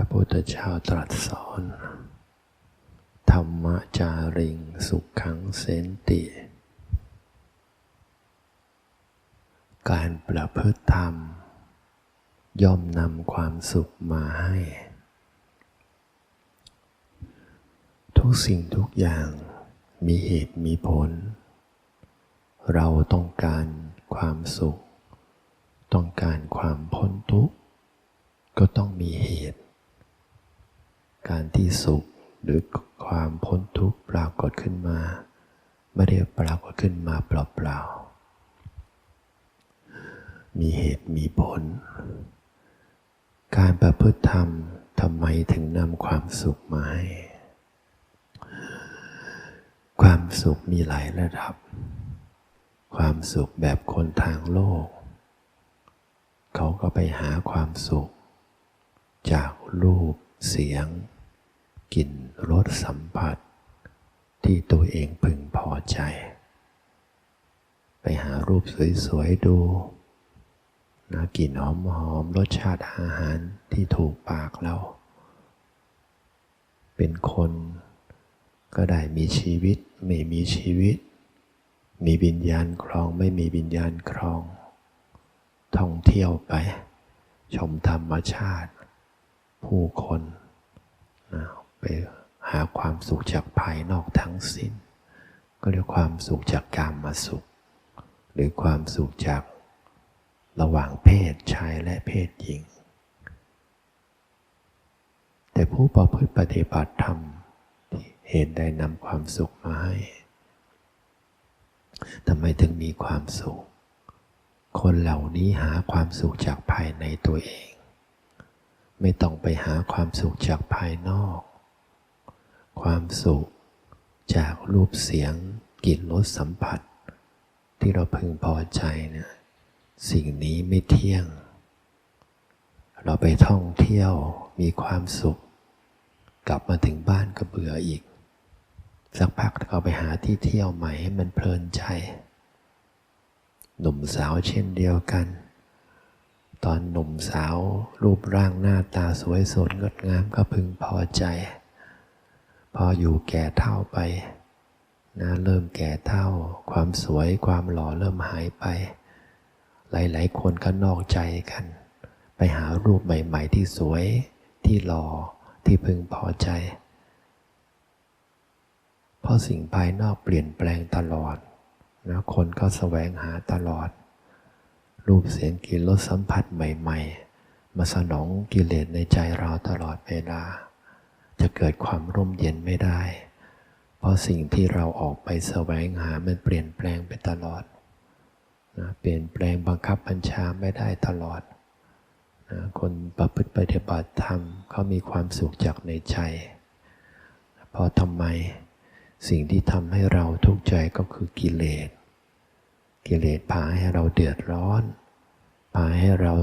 ระพุทธเจ้าตรัสสอน ธรรมจาริงสุขขังเสนติ การประพฤติธรรม ย่อมนำความสุขมาให้ ทุกสิ่งทุกอย่างมีเหตุมีผล เราต้องการความสุข ต้องการความพ้นทุกข์ ก็ต้องมีเหตุ การที่สุขหรือความพ้นทุกข์ปรากฏขึ้นมา ไม่ได้ปรากฏขึ้นมาเปล่าๆ มีเหตุมีผล การประพฤติธรรมทำไมถึงนำความสุขมาให้ ความสุขมีหลายระดับ ความสุขแบบคนทางโลก เขาก็ไปหาความสุข จากรูป เสียง กลิ่นรสสัมผัส ที่ตัวเองพึงพอใจ ไปหารูปสวยๆดูนะกลิ่นหอมๆรสชาติอาหารที่ถูกปากเรา เป็นคนก็ได้มีชีวิตไม่มีชีวิต มีวิญญาณครองไม่มีวิญญาณครอง ท่องเที่ยวไป ชมธรรมชาติ ผู้คนนะไปหาความสุขจากภายนอกทั้งสิ้น ก็เรียกความสุขจากการมาสุข หรือความสุขจากระหว่างเพศชายและเพศหญิง แต่ผู้ประพฤติปฏิบัติธรรมเหตุได้นำความสุขมาให้ทำไมถึงมีความสุข คนเหล่านี้หาความสุขจากภายในตัวเอง ไม่ต้องไปหาความสุขจากภายนอก ความสุขจากรูปเสียงกลิ่นรสสัมผัส ที่เราพึงพอใจเนี่ยสิ่งนี้ไม่เที่ยง เราไปท่องเที่ยวมีความสุข กลับมาถึงบ้านก็เบื่ออีก สักพักก็ไปหาที่เที่ยวใหม่ให้มันเพลินใจ หนุ่มสาวเช่นเดียวกัน ตอนหนุ่มสาว รูปร่างหน้าตาสวยสดงดงามก็พึงพอใจ พออยู่แก่เท่าไปนะเริ่มแก่เท่า ความสวยความหล่อเริ่มหายไป หลาย ๆ คนก็นอกใจกัน ไปหารูปใหม่ ๆ ที่สวยที่หล่อที่พึงพอใจ เพราะสิ่งภายนอกเปลี่ยนแปลงตลอดนะคนก็แสวงหาตลอด รูปเสียงกลิ่นรสสัมผัสใหม่ ๆ มาสนองกิเลสในใจเราตลอดเวลา จะเกิดความร่มเย็นไม่ได้ เพราะสิ่งที่เราออกไปแสวงหามันเปลี่ยนแปลงไปตลอดนะเปลี่ยนแปลงบังคับบัญชาไม่ได้ตลอดนะคนประพฤติปฏิบัติธรรมเขามีความสุขจากในใจ เพราะทำไมสิ่งที่ทำให้เราทุกข์ใจก็คือกิเลส กิเลสพาให้เราเดือดร้อน พาให้เรา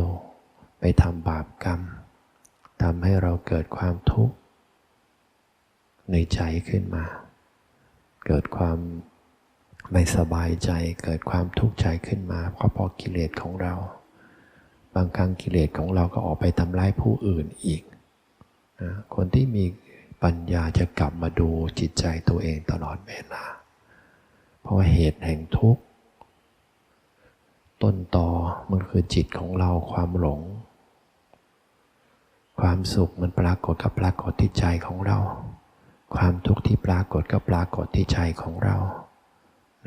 ไปทำบาปกรรมทำให้เราเกิดความทุกข์ในใจขึ้นมา เกิดความไม่สบายใจ เกิดความทุกข์ใจขึ้นมา เพราะพราะกิเลสของเรา บางครั้งกิเลสของเราก็ออกไปทำร้ายผู้อื่นอีกนะคนที่มีปัญญาจะกลับมาดูจิตใจตัวเองตลอดเวลา เพราะเหตุแห่งทุกข์ ต้นตอมันคือจิตของเราความหลง ความสุขมันปรากฏกับปรากฏที่ใจของเรา ความทุกข์ที่ปรากฏก็ปรากฏที่ใจของเรา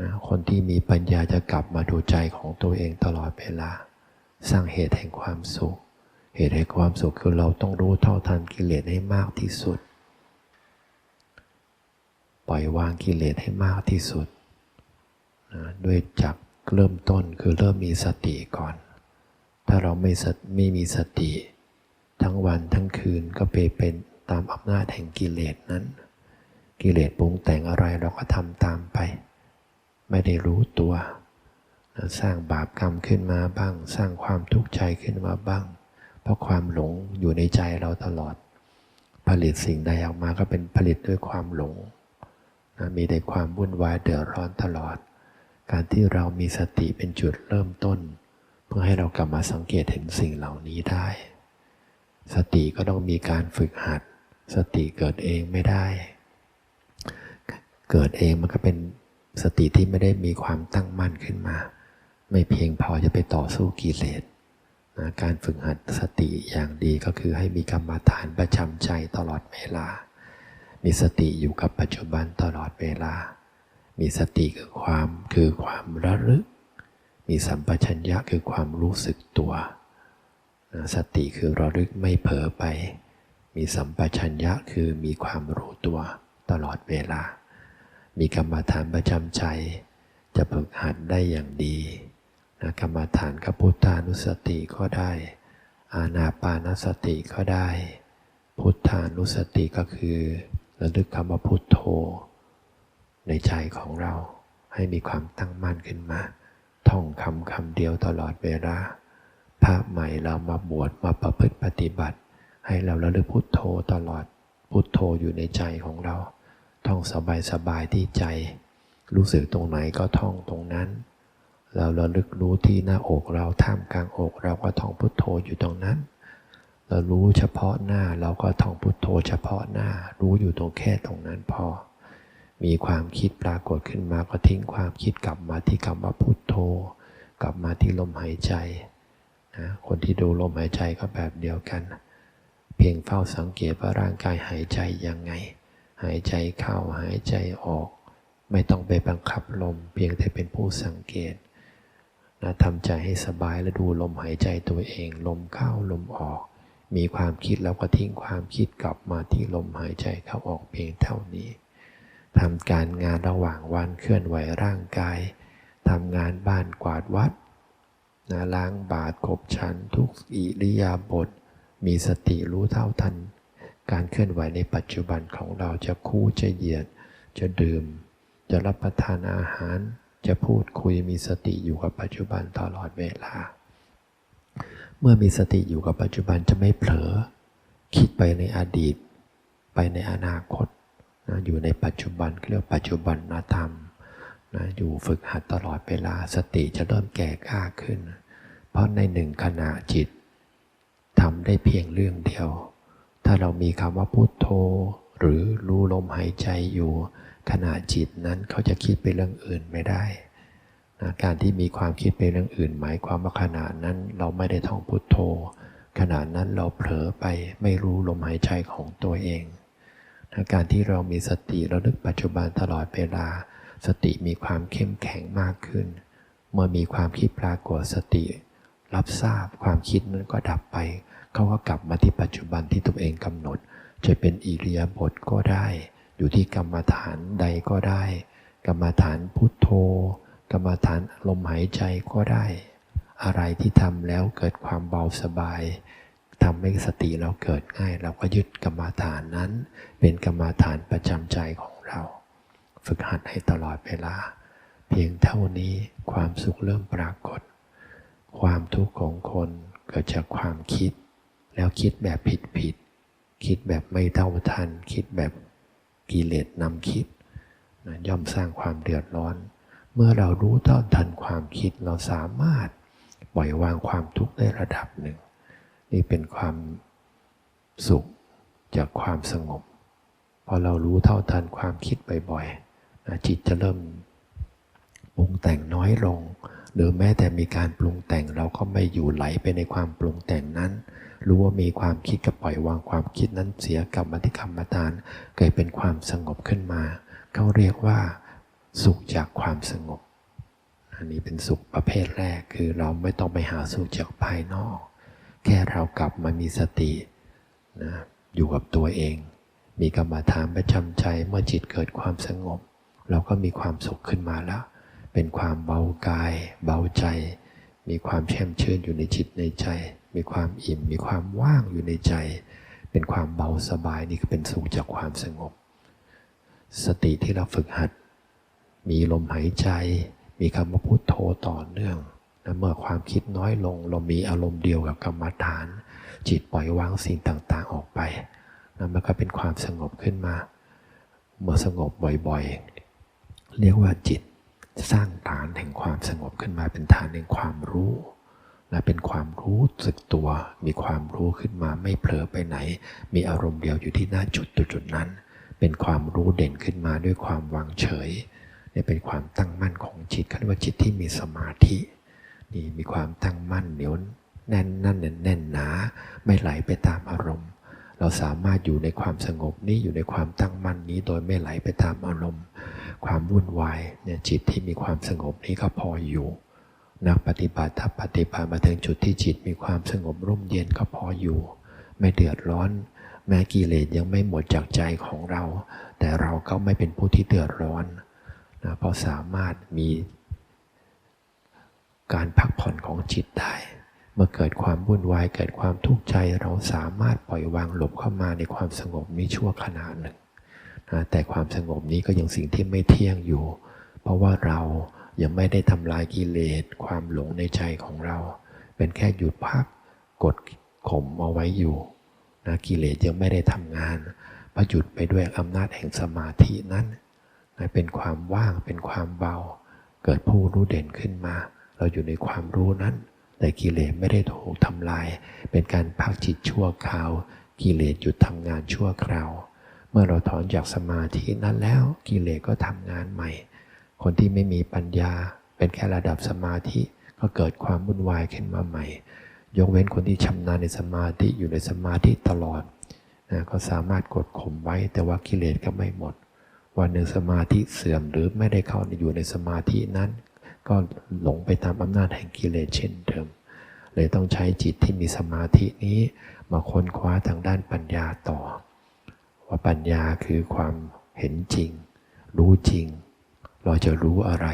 นะคนที่มีปัญญาจะกลับมาดูใจของตัวเองตลอดเวลา สร้างเหตุแห่งความสุข เหตุแห่งความสุขคือเราต้องรู้เท่าทันกิเลสให้มากที่สุด ปล่อยวางกิเลสให้มากที่สุดนะด้วยจาก เริ่มต้นคือเริ่มมีสติก่อน ถ้าเราไม่สไม่มีสติ ทั้งวันทั้งคืนก็ไปเป็นตามอำนาจแห่งกิเลสนั้น กิเลสปรุงแต่งอะไรเราก็ทำตามไป ไม่ได้รู้ตัว สร้างบาปกรรมขึ้นมาบ้าง สร้างความทุกข์ใจขึ้นมาบ้าง เพราะความหลงอยู่ในใจเราตลอด ผลิตสิ่งใดออกมาก็เป็นผลิตด้วยความหลง มีแต่ความวุ่นวายเดือดร้อนตลอด การที่เรามีสติเป็นจุดเริ่มต้น เพื่อให้เรากลับมาสังเกตเห็นสิ่งเหล่านี้ได้ สติก็ต้องมีการฝึกหัด สติเกิดเองไม่ได้ เกิดเองมันก็เป็นสติที่ไม่ได้มีความตั้งมั่นขึ้นมา ไม่เพียงพอจะไปต่อสู้กิเลสนะการฝึกหัดสติอย่างดีก็คือให้มีกรรมฐานประจำใจตลอดเวลา มีสติอยู่กับปัจจุบันตลอดเวลา มีสติคือความคือความระลึก มีสัมปชัญญะคือความรู้สึกตัวนะสติคือระลึกไม่เผลอไป มีสัมปชัญญะคือมีความรู้ตัวตลอดเวลา มีกรรมฐานประจำใจ จะฝึกหัดได้อย่างดีนะกรรมฐานกับพุทธานุสติก็ได้ อานาปานสติก็ได้ พุทธานุสติก็คือ ระลึกคำว่าพุทโธ ในใจของเราให้มีความตั้งมั่นขึ้นมา ท่องคำคำเดียวตลอดเวลาพระใหม่เรามาบวชมาประพฤติปฏิบัติ ให้เราระลึกพุทโธตลอด พุทโธอยู่ในใจของเรา ท่องสบายสบายที่ใจ รู้สึกตรงไหนก็ท่องตรงนั้น เราระลึกรู้ที่หน้าอกเราท่ามกลางอกเราก็ท่องพุทโธอยู่ตรงนั้น เรารู้เฉพาะหน้าเราก็ท่องพุทโธเฉพาะหน้า รู้อยู่ตรงแค่ตรงนั้นพอ มีความคิดปรากฏขึ้นมาก็ทิ้งความคิดกลับมาที่คำว่าพุทโธ กลับมาที่ลมหายใจนะคนที่ดูลมหายใจก็แบบเดียวกัน เพียงเฝ้าสังเกตว่าร่างกายหายใจยังไง หายใจเข้าหายใจออก ไม่ต้องไปบังคับลม เพียงแต่เป็นผู้สังเกตนะทำใจให้สบายและดูลมหายใจตัวเอง ลมเข้าลมออก มีความคิดแล้วก็ทิ้งความคิดกลับมาที่ลมหายใจเข้าออกเพียงเท่านี้ ทำการงานระหว่างวันเคลื่อนไหวร่างกายทำงานบ้านกวาดวัดนะล้างบาตรขบฉันทุกอิริยาบถมีสติรู้เท่าทัน การเคลื่อนไหวในปัจจุบันของเราจะคู่จะเหยียด จะดื่ม จะรับประทานอาหาร จะพูดคุยมีสติอยู่กับปัจจุบันตลอดเวลา เมื่อมีสติอยู่กับปัจจุบันจะไม่เผลอ คิดไปในอดีต ไปในอนาคต นะอยู่ในปัจจุบันเรียกปัจจุบันนธรรมนะอยู่ฝึกหัดตลอดเวลาสติจะเริ่มแก่กล้าขึ้น เพราะในหนึ่งขณะจิตทำได้เพียงเรื่องเดียว ถ้าเรามีคำว่าพุโทโธ หรือรู้ลมหายใจอยู่ ขณะจิตนั้นเขาจะคิดไปเรื่องอื่นไม่ได้นะการที่มีความคิดไปเรื่องอื่น หมายความว่าขณะนั้นเราไม่ได้ท่องพุโทโธ ขณะนั้นเราเผลอไปไม่รู้ลมหายใจของตัวเอง นะการที่เรามีสติระลึกปัจจุบันตลอดเวลา สติมีความเข้มแข็งมากขึ้น เมื่อมีความคิดปรากฏสติ รับทราบความคิดนั้นก็ดับไป เขาก็กลับมาที่ปัจจุบันที่ตัวเองกำหนด จะเป็นอิริยาบถก็ได้ อยู่ที่กรรมฐานใดก็ได้ กรรมฐานพุทโธ กรรมฐานลมหายใจก็ได้ อะไรที่ทำแล้วเกิดความเบาสบาย ทำให้สติเราเกิดง่าย เราก็ยึดกรรมฐานนั้น เป็นกรรมฐานประจำใจของเรา ฝึกหัดให้ตลอดเวลา เพียงเท่านี้ความสุขเริ่มปรากฏ ความทุกข์ของคนเกิดจากความคิด แล้วคิดแบบผิดผิด คิดแบบไม่เท่าทัน คิดแบบกิเลสนำคิดนะย่อมสร้างความเดือดร้อน เมื่อเรารู้เท่าทันความคิดเราสามารถปล่อยวางความทุกข์ได้ระดับหนึ่ง นี่เป็นความสุขจากความสงบ พอเรารู้เท่าทันความคิดบ่อยๆนะจิตจะเริ่มปรุงแต่งน้อยลง หรือแม้แต่มีการปรุงแต่งเราก็ไม่อยู่ไหลไปในความปรุงแต่งนั้น รู้ว่ามีความคิดก็ปล่อยวางความคิดนั้นเสียกลับมาที่กรรมฐาน เกิดเป็นความสงบขึ้นมาเขาเรียกว่าสุขจากความสงบ อันนี้เป็นสุขประเภทแรกคือเราไม่ต้องไปหาสุขจากภายนอก แค่เรากลับมามีสตินะอยู่กับตัวเอง มีกรรมฐานประจำใจเมื่อจิตเกิดความสงบ เราก็มีความสุขขึ้นมาแล้วเป็นความเบากาย เบาใจ มีความแช่มชื่นอยู่ในจิตในใจ มีความอิ่ม มีความว่างอยู่ในใจ เป็นความเบาสบายนี่ก็เป็นสุขจากความสงบ สติที่เราฝึกหัด มีลมหายใจ มีคำว่าพุโทโธต่อเนื่อง นะเมื่อความคิดน้อยลงเรามีอารมณ์เดียวกับกรรมฐาน จิตปล่อยวางสิ่งต่างๆออกไปนะมันก็เป็นความสงบขึ้นมา เมื่อสงบบ่อยๆ เรียกว่าจิตสร้างฐานแห่งความสงบขึ้นมาเป็นฐานแห่งความรู้นะเป็นความรู้สึกตัว มีความรู้ขึ้นมาไม่เผลอไปไหน มีอารมณ์เดียวอยู่ที่หน้าจุดจุดๆนั้น เป็นความรู้เด่นขึ้นมาด้วยความวางเฉยเนี่ยเป็นความตั้งมั่นของจิตเขาเรียกว่าจิตที่มีสมาธิ นี่มีความตั้งมั่นเหนียวแน่นนั่นแน่นหนา ไม่ไหลไปตามอารมณ์ เราสามารถอยู่ในความสงบนี้อยู่ในความตั้งมั่นนี้โดยไม่ไหลไปตามอารมณ์ ความวุ่นวายเนี่ยจิตที่มีความสงบนี้ก็พออยู่ นักปฏิบัติถ้าปฏิบัติมาถึงจุดที่จิตมีความสงบร่มเย็นก็พออยู่ ไม่เดือดร้อน แม้กิเลสยังไม่หมดจากใจของเรา แต่เราก็ไม่เป็นผู้ที่เดือดร้อนนะเพราะสามารถมี การพักผ่อนของจิตได้ เมื่อเกิดความวุ่นวายเกิดความทุกข์ใจเราสามารถปล่อยวางหลบเข้ามาในความสงบนี้ชั่วขณะหนึ่งนะแต่ความสงบนี้ก็ยังสิ่งที่ไม่เที่ยงอยู่ เพราะว่าเรายังไม่ได้ทำลายกิเลสความหลงในใจของเรา เป็นแค่หยุดพักกดข่มเอาไว้อยู่นะกิเลสยังไม่ได้ทำงานพอหยุดไปด้วยอำนาจแห่งสมาธินั้นนะเป็นความว่างเป็นความเบา เกิดผู้รู้เด่นขึ้นมา เราอยู่ในความรู้นั้น แต่กิเลสไม่ได้ถูกทำลาย เป็นการพักจิตชั่วคราว กิเลสหยุดทำงานชั่วคราว เมื่อเราถอนจากสมาธินั้นแล้ว กิเลสก็ทำงานใหม่ คนที่ไม่มีปัญญา เป็นแค่ระดับสมาธิ ก็เกิดความวุ่นวายขึ้นมาใหม่ ยกเว้นคนที่ชำนาญในสมาธิอยู่ในสมาธิตลอดนะก็สามารถกดข่มไว้ แต่ว่ากิเลสก็ไม่หมดวันหนึ่งสมาธิเสื่อมหรือไม่ได้เข้าอยู่ในสมาธินั้น ก็หลงไปตามอำนาจแห่งกิเลสเช่นเดิม เลยต้องใช้จิตที่มีสมาธินี้มาค้นคว้าทางด้านปัญญาต่อ ว่าปัญญาคือความเห็นจริง รู้จริง เราจะรู้อะไร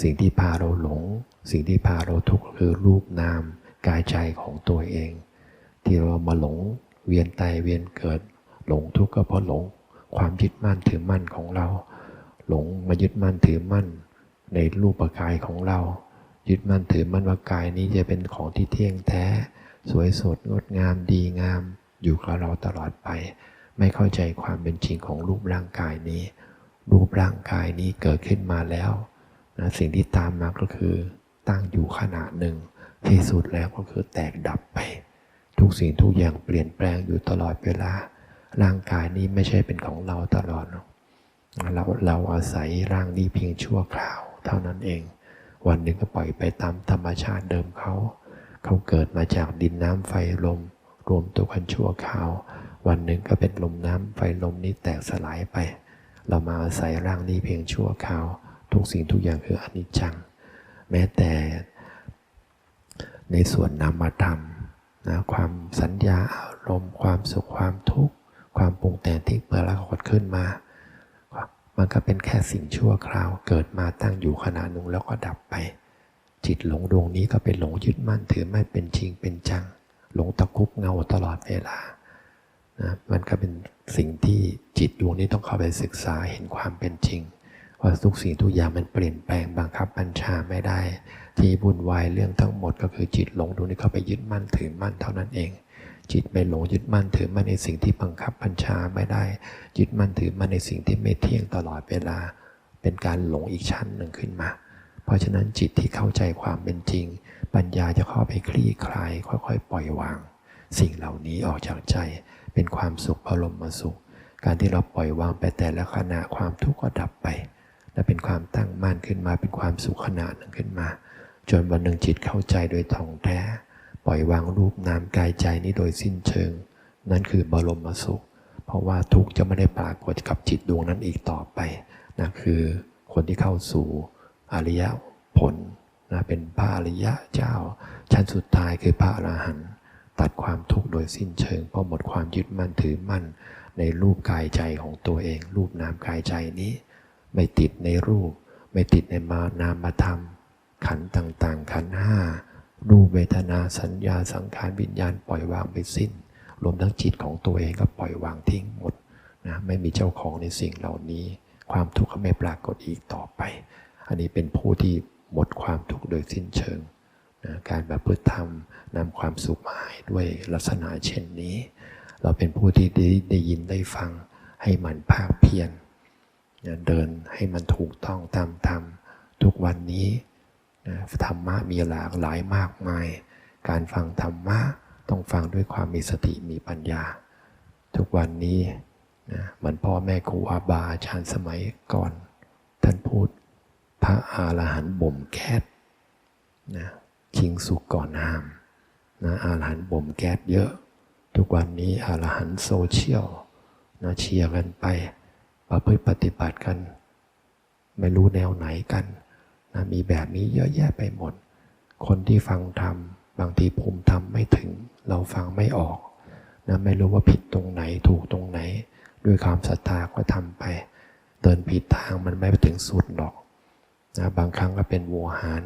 สิ่งที่พาเราหลง สิ่งที่พาเราทุกข์คือรูปนาม กายใจของตัวเอง ที่เรามาหลงเวียนตายเวียนเกิด หลงทุกข์ก็เพราะหลง ความยึดมั่นถือมั่นของเรา หลงมายึดมั่นถือมั่น ในรูปกายของเรา ยึดมั่นถือมั่นว่ากายนี้จะเป็นของที่เที่ยงแท้ สวยสดงดงามดีงาม อยู่กับเราตลอดไป ไม่เข้าใจความเป็นจริงของรูปร่างกายนี้ รูปร่างกายนี้เกิดขึ้นมาแล้วนะสิ่งที่ตามมาก็คือตั้งอยู่ขณะหนึ่ง ที่สุดแล้วก็คือแตกดับไป ทุกสิ่งทุกอย่างเปลี่ยนแปลงอยู่ตลอดเวลา ร่างกายนี้ไม่ใช่เป็นของเราตลอดเราเราอาศัยร่างนี้เพียงชั่วคราว เท่านั้นเอง วันหนึ่งก็ปล่อยไปตามธรรมชาติเดิมเขา เขาเกิดมาจากดินน้ำไฟลม รวมตัวกันชั่วคราว วันหนึ่งก็เป็นลมน้ำไฟลมนี้แตกสลายไป เรามาอาศัยร่างนี้เพียงชั่วคราว ทุกสิ่งทุกอย่างคืออนิจจัง แม้แต่ ในส่วนนามธรรมนะความสัญญาอารมณ์ ความสุขความทุกข์ความปรุงแต่งที่เปิดแล้วกดขึ้นมา มันก็เป็นแค่สิ่งชั่วคราว เกิดมาตั้งอยู่ขณะหนึ่งแล้วก็ดับไป จิตหลงดวงนี้ก็เป็นหลงยึดมั่นถือไม่เป็นจริงเป็นจัง หลงตะคุบเงาตลอดเวลานะมันก็เป็นสิ่งที่จิตดวงนี้ต้องเข้าไปศึกษาเห็นความเป็นจริงว่าทุกสิ่งทุกอย่างมันเปลี่ยนแปลงบังคับบัญชาไม่ได้ ที่วุ่นวายเรื่องทั้งหมดก็คือจิตหลงดวงนี้เข้าไปยึดมั่นถือมั่นเท่านั้นเอง จิตไม่หลงยึดมั่นถือมั่นในสิ่งที่บังคับบัญชาไม่ได้ ยึดมั่นถือมั่นในสิ่งที่ไม่เที่ยงตลอดเวลา เป็นการหลงอีกชั้นหนึ่งขึ้นมา เพราะฉะนั้นจิตที่เข้าใจความเป็นจริง ปัญญาจะเข้าไปคลี่คลาย ค่อยๆ ปล่อยวาง สิ่งเหล่านี้ออกจากใจ เป็นความสุขอารมณ์สุข การที่เราปล่อยวางไปแต่ละขณะความทุกข์ก็ดับไป และเป็นความตั้งมั่นขึ้นมาเป็นความสุขขณะหนึ่งขึ้นมา จนวันหนึ่งจิตเข้าใจโดยท่องแท้ ปล่อยวางรูปนามกายใจนี้โดยสิ้นเชิง นั่นคือบรมสุข เพราะว่าทุกข์จะไม่ได้ปรากฏกับจิตดวงนั้นอีกต่อไปนะคือคนที่เข้าสู่อริยผลนะเป็นพระอริยะเจ้า ชั้นสุดท้ายคือพระอรหันต์ตัดความทุกข์โดยสิ้นเชิง เพราะหมดความยึดมั่นถือมั่น ในรูปกายใจของตัวเอง รูปนามกายใจนี้ ไม่ติดในรูป ไม่ติดในมานามธรรม ขันธ์ต่างๆ ขันธ์ห้า รูปเวทนาสัญญาสังขารวิญญาณปล่อยวางไปสิ้น รวมทั้งจิตของตัวเองก็ปล่อยวางทิ้งหมดนะไม่มีเจ้าของในสิ่งเหล่านี้ ความทุกข์ก็ไม่ปรากฏอีกต่อไป อันนี้เป็นผู้ที่หมดความทุกข์โดยสิ้นเชิงนะการแบบพฤติธรรมนำความสุขมาให้ด้วยลักษณะเช่นนี้ เราเป็นผู้ที่ได้ได้ยินได้ฟังให้มันภาคเพียรนะเดินให้มันถูกต้องตามธรรมทุกวันนี้ นะธรรมะมีหลากหลายมากมาย การฟังธรรมะต้องฟังด้วยความมีสติมีปัญญา ทุกวันนี้นะเหมือนพ่อแม่ครูอาบาอาจารย์สมัยก่อน ท่านพูดพระอาหารหันต์บ่มแก๊สนะชิงสุกก่อนหามนะอาหารหันต์บ่มแก๊สเยอะ ทุกวันนี้อาหารหันต์โซเชียลนะเชียร์กันไปประพฤติปฏิบัติกัน ไม่รู้แนวไหนกัน นะมีแบบนี้เยอะแยะไปหมด คนที่ฟังธรรมบางทีภูมิธรรมไม่ถึง เราฟังไม่ออกนะไม่รู้ว่าผิดตรงไหนถูกตรงไหน ด้วยความศรัทธาก็ทำไป เดินผิดทางมันไม่ไปถึงสุดหรอกนะบางครั้งก็เป็นวัวหาร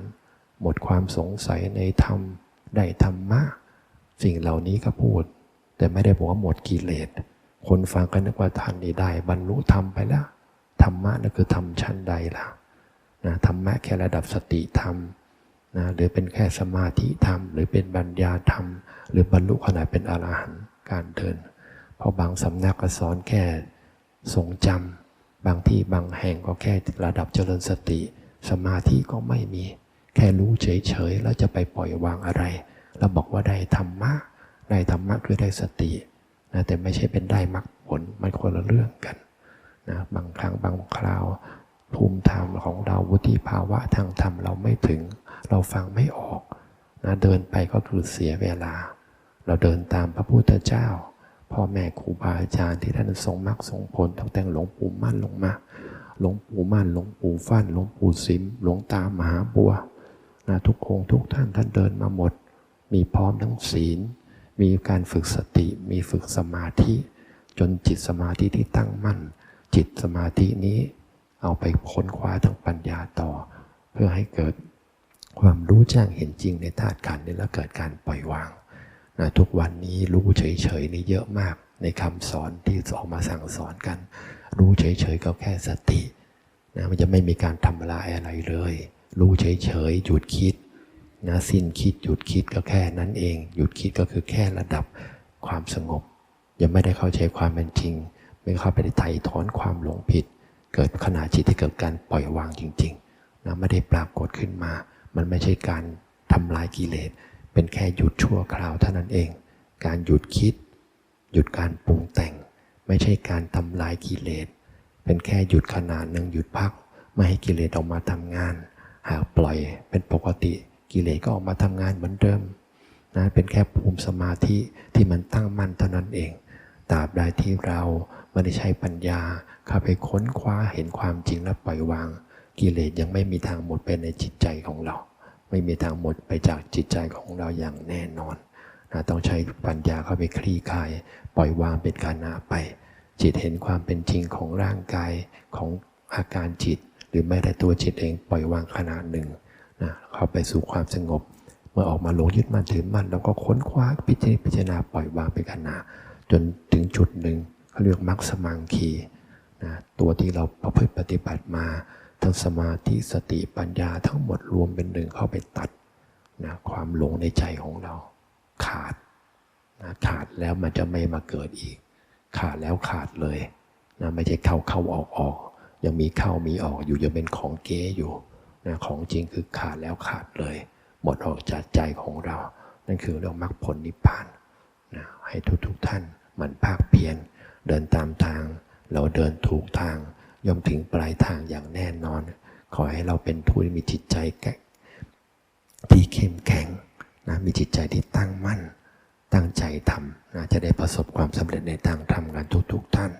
หมดความสงสัยในธรรมได้ธรรมะสิ่งเหล่านี้ก็พูด แต่ไม่ได้บอกว่าหมดกิเลสคนฟังก็นึกว่าท่านนี่ได้ บรรลุธรรมไปแล้วธรรมะนั่นคือธรรมชั้นใดล่ะ นะธรรมะแค่ระดับสติธรรมนะหรือเป็นแค่สมาธิธรรม หรือเป็นปัญญาธรรม หรือบรรลุขนาดเป็นอรหันต์การเดิน เพราะบางสำนักก็สอนแค่ทรงจำบางที่บางแห่งก็แค่ระดับเจริญสติ สมาธิก็ไม่มี แค่รู้เฉยๆแล้วจะไปปล่อยวางอะไรแล้วบอกว่าได้ธรรมะได้ธรรมะคือได้สตินะแต่ไม่ใช่เป็นได้มรรคผลมันคนละเรื่องกันนะบางครั้งบางคราว ภูมิธรรมของเราวุฒิภาวะทางธรรมเราไม่ถึง เราฟังไม่ออกนะเดินไปก็คือเสียเวลา เราเดินตามพระพุทธเจ้า พ่อแม่ครูบาอาจารย์ที่ท่านทรงมรรคทรงผลตั้งแต่หลวงปู่มั่นลงมาหลวงปู่มั่นหลวงปู่ฟั่นหลวงปู่สิมหลวงตามหาบัวนะทุกองทุกท่านท่านเดินมาหมด มีพร้อมทั้งศีล มีการฝึกสติ มีฝึกสมาธิ จนจิตสมาธิที่ตั้งมั่น จิตสมาธินี้ เอาไปค้นคว้าทางปัญญาต่อ เพื่อให้เกิดความรู้แจ้งเห็นจริงในธาตุขันธ์นี้แล้วเกิดการปล่อยวางนะทุกวันนี้รู้เฉยๆนี่เยอะมาก ในคำสอนที่ออกมาสั่งสอนกัน รู้เฉยๆก็แค่สตินะมันจะไม่มีการทำลายอะไรเลย รู้เฉยๆหยุดคิดนะสิ้นคิดหยุดคิดก็แค่นั้นเอง หยุดคิดก็คือแค่ระดับความสงบ ยังไม่ได้เข้าใจความเป็นจริง ไม่เข้าไปไถ่ถอนความหลงผิด เกิดขณะจิตที่เกิดการปล่อยวางจริงๆนะไม่ได้ปรากฏขึ้นมา มันไม่ใช่การทำลายกิเลส เป็นแค่หยุดชั่วคราวเท่านั้นเอง การหยุดคิด หยุดการปรุงแต่ง ไม่ใช่การทำลายกิเลส เป็นแค่หยุดขนาดหนึ่งหยุดพัก ไม่ให้กิเลสออกมาทำงาน หากปล่อยเป็นปกติกิเลสก็ออกมาทำงานเหมือนเดิมนะเป็นแค่ภูมิสมาธิที่มันตั้งมั่นเท่านั้นเองตราบใดที่เรา ไม่ได้ใช้ปัญญาเข้าไปค้นคว้าเห็นความจริงและปล่อยวาง กิเลสยังไม่มีทางหมดไปในจิตใจของเรา ไม่มีทางหมดไปจากจิตใจของเราอย่างแน่นอนนะต้องใช้ปัญญาเข้าไปคลี่คลาย ปล่อยวางเป็นการนาไป จิตเห็นความเป็นจริงของร่างกายของอาการจิต หรือแม้แต่ตัวจิตเองปล่อยวางขนาดหนึ่งนะเข้าไปสู่ความสงบ เมื่อออกมาหลงยึดมั่นถือมั่นเราก็ค้นคว้าพิจารณาปล่อยวางเป็นขณะจนถึงจุดหนึ่ง เขาเรียกมรรคสมังคีนะตัวที่เราประพฤติปฏิบัติมาทั้งสมาธิสติปัญญาทั้งหมดรวมเป็นหนึ่งเข้าไปตัดนะความหลงในใจของเราขาดนะขาดแล้วมันจะไม่มาเกิดอีก ขาดแล้วขาดเลยนะไม่ใช่เข้าเข้าออกออก ยังมีเข้ามีออกอยู่ยังเป็นของเก๊อยู่นะของจริงคือขาดแล้วขาดเลย หมดออกจากใจของเรา นั่นคือเรื่องมรรคผลนิพพานนะให้ทุกๆทท่านหมันภาคเพียร เดินตามทาง เราเดินถูกทาง ย่อมถึงปลายทางอย่างแน่นอน ขอให้เราเป็นผู้ที่มีจิตใจแก่ที่เข้มแข็งนะมีจิตใจที่ตั้งมั่น ตั้งใจทำนะจะได้ประสบความสำเร็จในทางทำงานทุกๆทท่าน